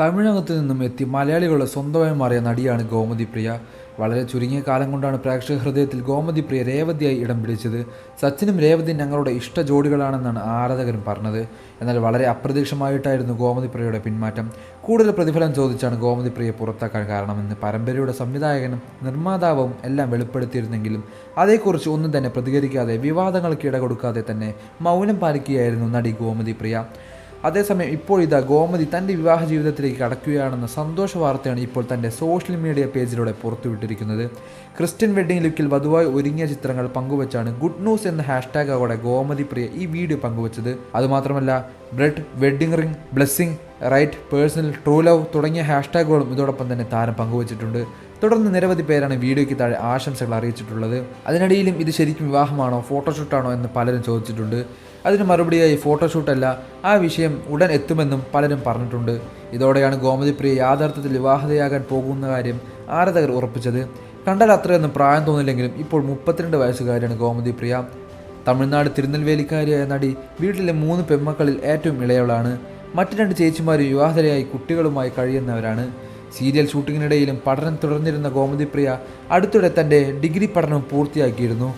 തമിഴകത്തു നിന്നും എത്തി മലയാളികളുടെ സ്വന്തമായി മാറിയ നടിയാണ് ഗോമതി പ്രിയ. വളരെ ചുരുങ്ങിയ കാലം കൊണ്ടാണ് പ്രേക്ഷക ഹൃദയത്തിൽ ഗോമതി പ്രിയ രേവതിയായി ഇടം പിടിച്ചത്. സച്ചിനും രേവതിയും ഞങ്ങളുടെ ഇഷ്ട ജോഡികളാണെന്നാണ് ആരാധകരും പറഞ്ഞത്. എന്നാൽ വളരെ അപ്രതീക്ഷമായിട്ടായിരുന്നു ഗോമതി പ്രിയയുടെ പിന്മാറ്റം. കൂടുതൽ പ്രതിഫലം ചോദിച്ചാണ് ഗോമതി പ്രിയ പുറത്താക്കാൻ കാരണമെന്ന്. പരമ്പരയുടെ സംവിധായകനും നിർമ്മാതാവും എല്ലാം വെളിപ്പെടുത്തിയിരുന്നെങ്കിലും അതേക്കുറിച്ച് ഒന്നും തന്നെ പ്രതികരിക്കാതെ വിവാദങ്ങൾക്ക് ഇടകൊടുക്കാതെ തന്നെ മൗനം പാലിക്കുകയായിരുന്നു നടി ഗോമതി പ്രിയ. അതേസമയം ഇപ്പോൾ ഇതാ ഗോമതി തന്റെ വിവാഹ ജീവിതത്തിലേക്ക് കടക്കുകയാണെന്ന സന്തോഷ വാർത്തയാണ് ഇപ്പോൾ തന്റെ സോഷ്യൽ മീഡിയ പേജിലൂടെ പുറത്തുവിട്ടിരിക്കുന്നത്. ക്രിസ്ത്യൻ വെഡ്ഡിംഗ് ലുക്കിൽ വധുവായി ഒരുങ്ങിയ ചിത്രങ്ങൾ പങ്കുവച്ചാണ് ഗുഡ് ന്യൂസ് എന്ന ഹാഷ്ടാഗോടെ ഗോമതി പ്രിയ ഈ വീഡിയോ പങ്കുവച്ചത്. അതുമാത്രമല്ല bread wedding ring blessing right personal true love തുടങ്ങിയ ഹാഷ്ടാഗുകളും ഇതോടൊപ്പം തന്നെ താരം പങ്കുവച്ചിട്ടുണ്ട്. തുടർന്ന് നിരവധി പേരാണ് വീഡിയോയ്ക്ക് താഴെ ആശംസകൾ അറിയിച്ചിട്ടുള്ളത്. അതിനിടയിലും ഇത് ശരിക്കും വിവാഹമാണോ ഫോട്ടോഷൂട്ടാണോ എന്ന് പലരും ചോദിച്ചിട്ടുണ്ട്. അതിന് മറുപടിയായി ഫോട്ടോഷൂട്ടല്ല ആ വിഷയം ഉടൻ എത്തുമെന്നും പലരും പറഞ്ഞിട്ടുണ്ട്. ഇതോടെയാണ് ഗോമതിപ്രിയ യാഥാർത്ഥ്യത്തിൽ വിവാഹതയാകാൻ പോകുന്ന കാര്യം ആരാധകർ ഉറപ്പിച്ചത്. കണ്ടാൽ അത്രയൊന്നും പ്രായം തോന്നില്ലെങ്കിലും ഇപ്പോൾ മുപ്പത്തിരണ്ട് വയസ്സുകാരിയാണ് ഗോമതിപ്രിയ. തമിഴ്നാട് തിരുനെൽവേലിക്കാരിയായ നടി വീട്ടിലെ മൂന്ന് പെൺമക്കളിൽ ഏറ്റവും ഇളയവളാണ്. മറ്റു രണ്ട് ചേച്ചിമാരും വിവാഹിതരായി കുട്ടികളുമായി കഴിയുന്നവരാണ്. സീരിയൽ ഷൂട്ടിങ്ങിനിടയിലും പഠനം തുടർന്നിരുന്ന ഗോമതിപ്രിയ അടുത്തിടെ തന്റെ ഡിഗ്രി പഠനം പൂർത്തിയാക്കിയിരുന്നു.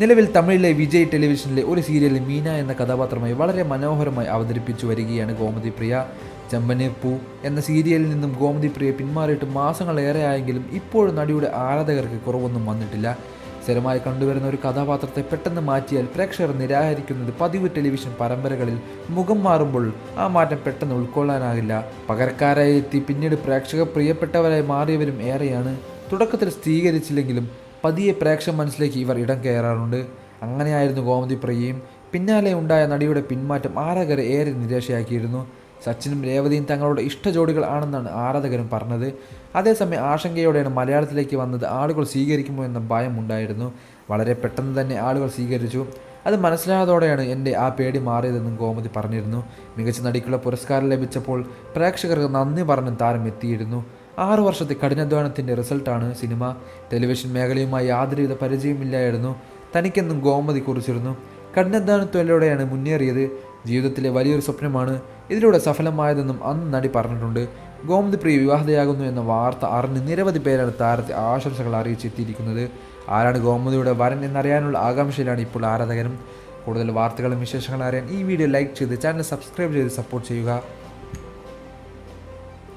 നിലവിൽ തമിഴിലെ വിജയ് ടെലിവിഷനിലെ ഒരു സീരിയലിൽ മീന എന്ന കഥാപാത്രമായി വളരെ മനോഹരമായി അവതരിപ്പിച്ചു വരികയാണ് ഗോമതി പ്രിയ. ചെമ്പനീർ പൂ എന്ന സീരിയലിൽ നിന്നും ഗോമതി പ്രിയ പിന്മാറിയിട്ട് മാസങ്ങളേറെ ആയെങ്കിലും ഇപ്പോഴും നടിയുടെ ആരാധകർക്ക് കുറവൊന്നും വന്നിട്ടില്ല. സ്ഥിരമായി കണ്ടുവരുന്ന ഒരു കഥാപാത്രത്തെ പെട്ടെന്ന് മാറ്റിയാൽ പ്രേക്ഷകർ നിരാകരിക്കുന്നത് പതിവ് ടെലിവിഷൻ പരമ്പരകളിൽ മുഖം മാറുമ്പോൾ ആ മാറ്റം പെട്ടെന്ന് ഉൾക്കൊള്ളാനാകില്ല. പകരക്കാരായി എത്തി പിന്നീട് പ്രേക്ഷക പ്രിയപ്പെട്ടവരായി മാറിയവരും ഏറെയാണ്. തുടക്കത്തിൽ സ്ഥിരീകരിച്ചില്ലെങ്കിലും പതിയെ പ്രേക്ഷക മനസ്സിലേക്ക് ഇവർ ഇടം കയറാറുണ്ട്. അങ്ങനെയായിരുന്നു ഗോമതി പ്രിയയും. പിന്നാലെ ഉണ്ടായ നടിയുടെ പിന്മാറ്റം ആരാധകരെ ഏറെ നിരാശയാക്കിയിരുന്നു. സച്ചിനും രേവതിയും തങ്ങളുടെ ഇഷ്ട ജോഡികൾ ആണെന്നാണ് ആരാധകരും പറഞ്ഞത്. അതേസമയം ആശങ്കയോടെയാണ് മലയാളത്തിലേക്ക് വന്നത് ആളുകൾ സ്വീകരിക്കുമോ എന്ന ഭയം ഉണ്ടായിരുന്നു. വളരെ പെട്ടെന്ന് തന്നെ ആളുകൾ സ്വീകരിച്ചു. അത് മനസ്സിലായതോടെയാണ് എന്റെ ആ പേടി മാറിയതെന്നും ഗോമതി പറഞ്ഞിരുന്നു. മികച്ച നടിക്കുള്ള പുരസ്കാരം ലഭിച്ചപ്പോൾ പ്രേക്ഷകർക്ക് നന്ദി പറഞ്ഞ് താരം എത്തിയിരുന്നു. ആറു വർഷത്തെ കഠിനാധ്വാനത്തിന്റെ റിസൾട്ടാണ് സിനിമ. ടെലിവിഷൻ മേഖലയുമായി യാതൊരുവിധ പരിചയമില്ലായിരുന്നു. തനിക്കെന്നും ഗോമതി കുറിച്ചിരുന്നു. കഠിനാധ്വാനത്തിലൂടെയാണ് മുന്നേറിയത്. ജീവിതത്തിലെ വലിയൊരു സ്വപ്നമാണ് ഇതിലൂടെ സഫലമായതെന്നും അന്ന് നടി പറഞ്ഞിട്ടുണ്ട്. ഗോമതി പ്രിയ വിവാഹിതയാകുന്നു എന്ന വാർത്ത അറിഞ്ഞ് നിരവധി പേരാണ് താരത്തെ ആശംസകൾ അറിയിച്ചെത്തിയിരിക്കുന്നത്. ആരാണ് ഗോമതിയുടെ വരൻ എന്നറിയാനുള്ള ആകാംക്ഷയിലാണ് ഇപ്പോൾ ആരാധകരും. കൂടുതൽ വാർത്തകളും വിശേഷങ്ങളും അറിയാൻ ഈ വീഡിയോ ലൈക്ക് ചെയ്ത് ചാനൽ സബ്സ്ക്രൈബ് ചെയ്ത് സപ്പോർട്ട് ചെയ്യുക.